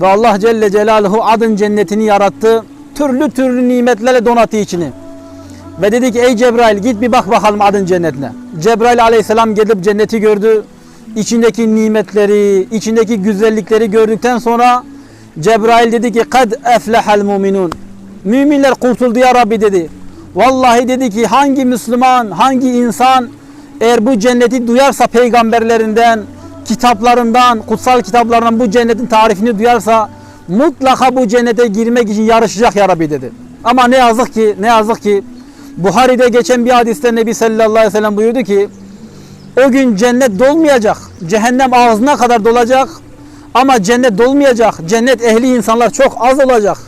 Ve Allah Celle Celaluhu adın cennetini yarattı. Türlü türlü nimetlerle donattı içini. Ve dedi ki ey Cebrail git bir bak bakalım adın cennetine. Cebrail aleyhisselam gelip cenneti gördü. İçindeki nimetleri, içindeki güzellikleri gördükten sonra Cebrail dedi ki kad eflehel muminun. Müminler kurtuldu ya Rabbi dedi. Vallahi dedi ki hangi Müslüman, hangi insan eğer bu cenneti duyarsa peygamberlerinden, kitaplarından, kutsal kitaplarından bu cennetin tarifini duyarsa mutlaka bu cennete girmek için yarışacak ya Rabbi dedi. Ama ne yazık ki, ne yazık ki Buhari'de geçen bir hadiste Nebi sallallahu aleyhi ve sellem buyurdu ki o gün cennet dolmayacak. Cehennem ağzına kadar dolacak. Ama cennet dolmayacak. Cennet ehli insanlar çok az olacak.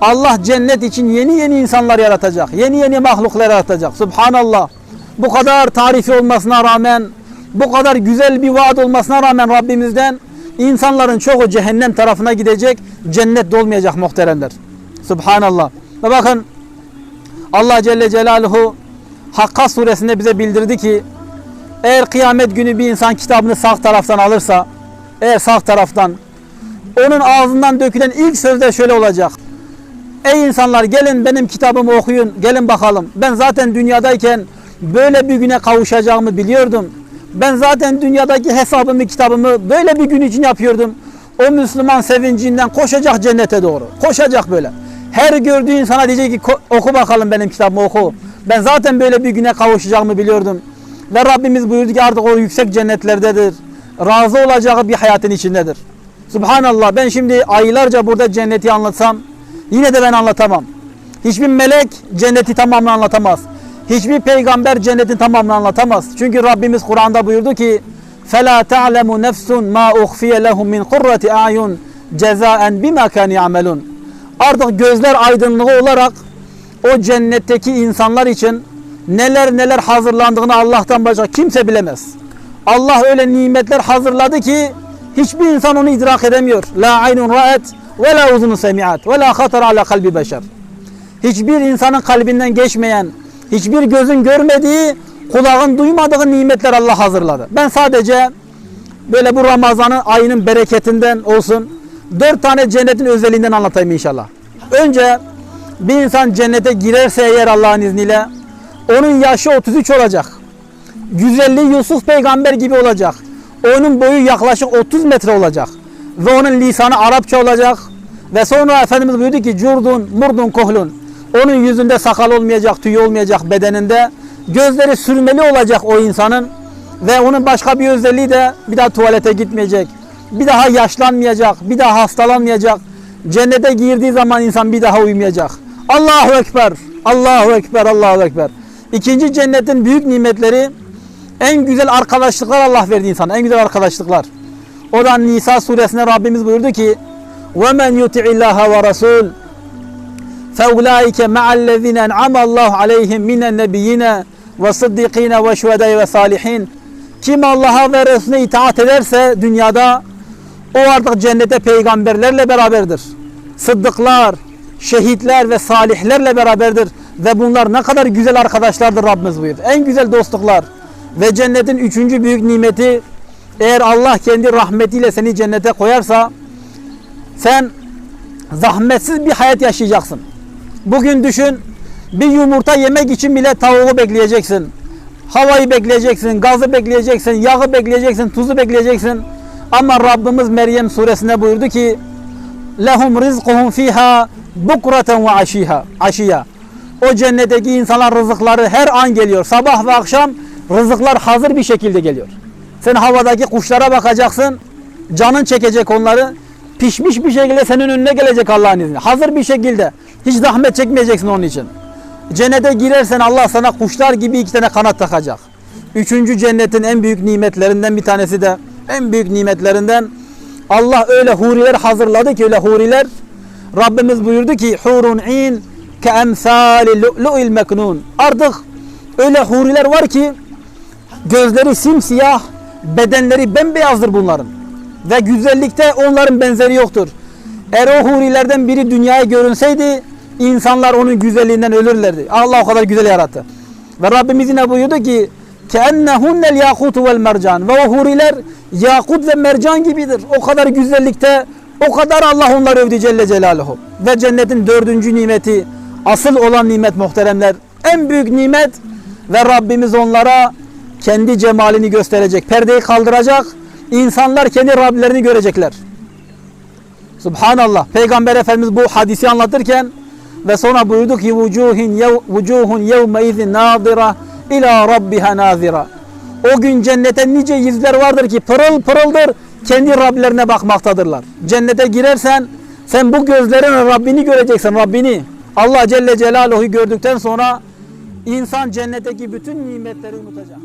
Allah cennet için yeni yeni insanlar yaratacak. Yeni yeni mahluklar yaratacak. Subhanallah. Bu kadar tarifi olmasına rağmen, bu kadar güzel bir vaat olmasına rağmen Rabbimizden insanların çoğu cehennem tarafına gidecek. Cennet dolmayacak muhteremler. Subhanallah. Ve bakın Allah Celle Celaluhu Hakka suresinde bize bildirdi ki eğer kıyamet günü bir insan kitabını sağ taraftan alırsa eğer sağ taraftan onun ağzından dökülen ilk sözde şöyle olacak. Ey insanlar gelin benim kitabımı okuyun. Gelin bakalım. Ben zaten dünyadayken böyle bir güne kavuşacağımı biliyordum. Ben zaten dünyadaki hesabımı, kitabımı böyle bir gün için yapıyordum. O Müslüman sevincinden koşacak cennete doğru. Koşacak böyle. Her gördüğü insana diyecek ki "Ko- oku bakalım benim kitabımı oku. Ben zaten böyle bir güne kavuşacağımı biliyordum. Ve Rabbimiz buyurdu ki artık o yüksek cennetlerdedir. Razı olacağı bir hayatın içindedir. Subhanallah ben şimdi aylarca burada cenneti anlatsam yine de ben anlatamam. Hiçbir melek cenneti tamamını anlatamaz. Hiçbir peygamber cennetin tamamını anlatamaz. Çünkü Rabbimiz Kur'an'da buyurdu ki فَلَا تَعْلَمُ نَفْسٌ مَا اُخْفِيَ لَهُمْ مِنْ قُرَّةِ اَعْيُنْ جَزَاءً بِمَا كَانُ يَعْمَلُونَ Artık gözler aydınlığı olarak o cennetteki insanlar için neler neler hazırlandığını Allah'tan başka kimse bilemez. Allah öyle nimetler hazırladı ki hiçbir insan onu idrak edemiyor. La aynun ra'et ve la uzun semi'at ve la hatar ala kalbi beşer. Hiçbir insanın kalbinden geçmeyen, hiçbir gözün görmediği, kulağın duymadığı nimetler Allah hazırladı. Ben sadece böyle bu Ramazan'ın ayının bereketinden olsun dört tane cennetin özelliğinden anlatayım inşallah. Önce bir insan cennete girerse eğer Allah'ın izniyle onun yaşı 33 olacak. Güzelliği Yusuf peygamber gibi olacak. Onun boyu yaklaşık 30 metre olacak. Ve onun lisanı Arapça olacak. Ve sonra Efendimiz buyurdu ki curdun, murdun, kohlun. Onun yüzünde sakal olmayacak, tüy olmayacak bedeninde. Gözleri sürmeli olacak o insanın. Ve onun başka bir özelliği de bir daha tuvalete gitmeyecek. Bir daha yaşlanmayacak, bir daha hastalanmayacak. Cennete girdiği zaman insan bir daha uyumayacak. Allahu Ekber, Allahu Ekber, Allahu Ekber. İkinci cennetin büyük nimetleri en güzel arkadaşlıklar Allah verdi insana. En güzel arkadaşlıklar. O da Nisa suresinde Rabbimiz buyurdu ki وَمَنْ يُطِعِ اللّٰهَ وَرَسُولُ فَاُولَٰئِكَ مَعَ الَّذِينَ اَنْعَمَ اللّٰهُ عَلَيْهِمْ مِنَ النَّبِيِّينَ وَصِدِّقِينَ وَشُهَدَيْ وَصَالِحِينَ Kim Allah'a ve Resulüne itaat ederse dünyada o artık cennete peygamberlerle beraberdir. Sıddıklar, şehitler ve salihlerle beraberdir. Ve bunlar ne kadar güzel arkadaşlardır Rabbimiz buyurdu. En güzel dostluklar. Ve cennetin üçüncü büyük nimeti eğer Allah kendi rahmetiyle seni cennete koyarsa sen zahmetsiz bir hayat yaşayacaksın. Bugün düşün bir yumurta yemek için bile tavuğu bekleyeceksin. Havayı bekleyeceksin, gazı bekleyeceksin, yağı bekleyeceksin, tuzu bekleyeceksin. Ama Rabbimiz Meryem suresinde buyurdu ki lehum rizquhum fiha bukraten ve aşiha aşiya. O cennetteki insanlar rızıkları her an geliyor. Sabah ve akşam rızıklar hazır bir şekilde geliyor. Sen havadaki kuşlara bakacaksın. Canın çekecek onları. Pişmiş bir şekilde senin önüne gelecek Allah'ın izniyle. Hazır bir şekilde. Hiç zahmet çekmeyeceksin onun için. Cennete girersen Allah sana kuşlar gibi iki tane kanat takacak. Üçüncü cennetin en büyük nimetlerinden bir tanesi de en büyük nimetlerinden Allah öyle huriler hazırladı ki öyle huriler Rabbimiz buyurdu ki hurun in ke emsali lu'lu'il meknun. Artık öyle huriler var ki gözleri simsiyah, bedenleri bembeyazdır bunların. Ve güzellikte onların benzeri yoktur. Eğer o hurilerden biri dünyaya görünseydi insanlar onun güzelliğinden ölürlerdi. Allah o kadar güzel yarattı. Ve Rabbimiz yine buyurdu ki كَاَنَّهُنَّ الْيَاقُوتُ وَالْمَرْجَانِ Ve o huriler yakut ve mercan gibidir. O kadar güzellikte, O kadar Allah onları övdü Celle Celaluhu. Ve cennetin dördüncü nimeti, asıl olan nimet muhteremler, en büyük nimet ve Rabbimiz onlara kendi cemalini gösterecek. Perdeyi kaldıracak, insanlar kendi Rablerini görecekler. Subhanallah. Peygamber Efendimiz bu hadisi anlatırken ve sonra buyurdu ki vucuhin vucuhun yevme izin nazira ila rabbiha nazira. O gün cennete nice yüzler vardır ki pırıl pırıldır kendi Rablerine bakmaktadırlar. Cennete girersen sen bu gözlerin Rabbini göreceksin Rabbini. Allah Celle Celaluhu gördükten sonra insan cennetteki bütün nimetleri unutacak.